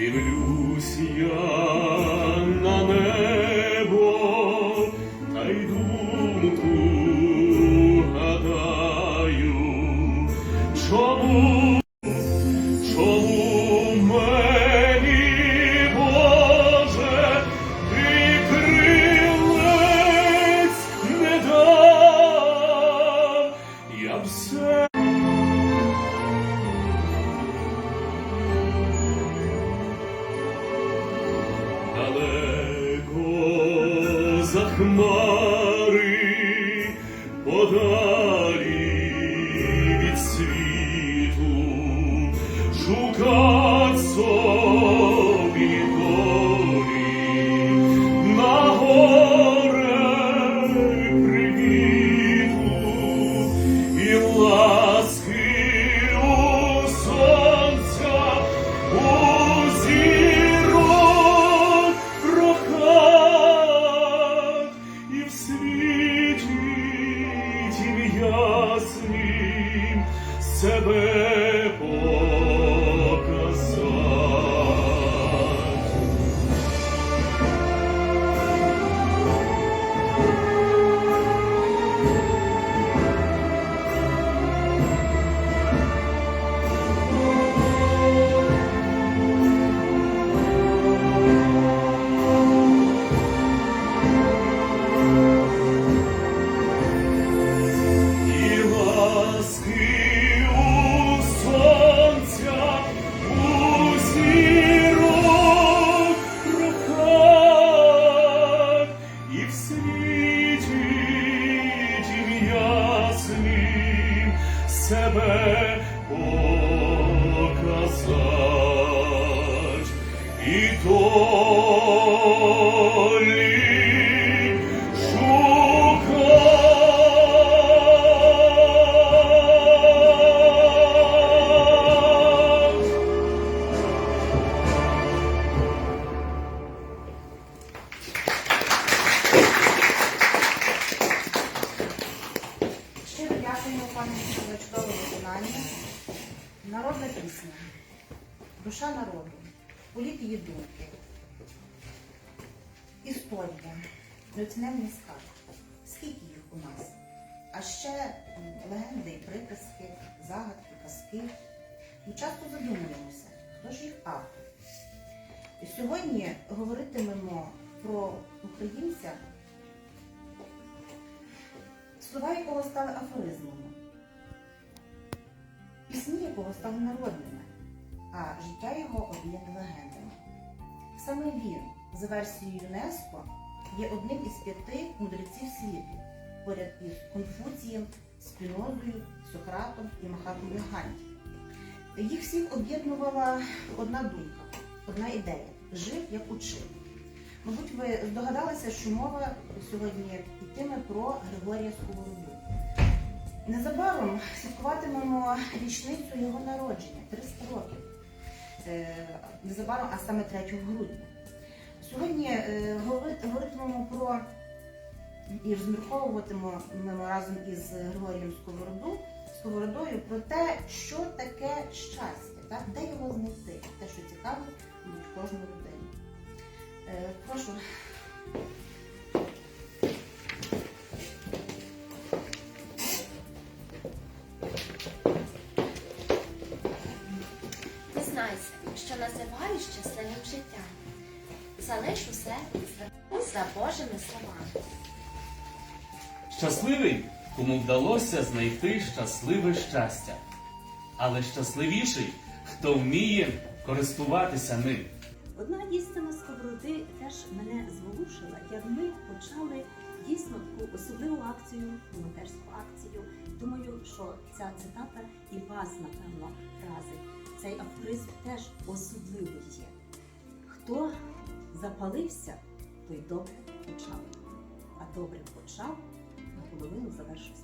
Дивлюсь я на небо, хмари, подалі тім яснім себе світі себе показать. І долі душа народу, політ її думки, історія, неоціненний скарб. Скільки їх у нас? А ще легенди і приказки, загадки, казки. Ми часто задумуємося, хто ж їх автор. І сьогодні говоритимемо про українця, слова якого стали афоризмами, пісні якого стали народними, а життя його об'єднане легендами. Саме він, за версією ЮНЕСКО, є одним із п'яти мудреців світу, поряд із Конфуцієм, Спінозою, Сократом і Махатмою Ганді. Їх всіх об'єднувала одна думка, одна ідея жив як учив. Мабуть, ви здогадалися, що мова сьогодні йтиме про Григорія Сковороду. Незабаром святкуватимемо річницю його народження 300 років. Е, Незабаром, а саме 3 грудня. Сьогодні е, говоритимемо про і розмірковуватимемо разом із Григорієм Сковороду, Сковородою про те, що таке щастя, так? де його знайти, те, що цікавить кожну людину. Е, Прошу. Що називають щасливим життям. Залиш усе за- Божими словами. Щасливий, кому вдалося знайти щасливе щастя. Але щасливіший, хто вміє користуватися ним. Одна істина сковороди теж мене зворушила, як ми почали дійсно таку особливу акцію, волонтерську акцію. Думаю, що ця цитата і вас, напевно, вразить. Цей афоризм теж особливий є. Хто запалився, той добре почав. А добре почав, наполовину завершив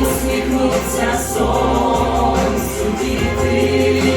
усміхнуться сонцю діти.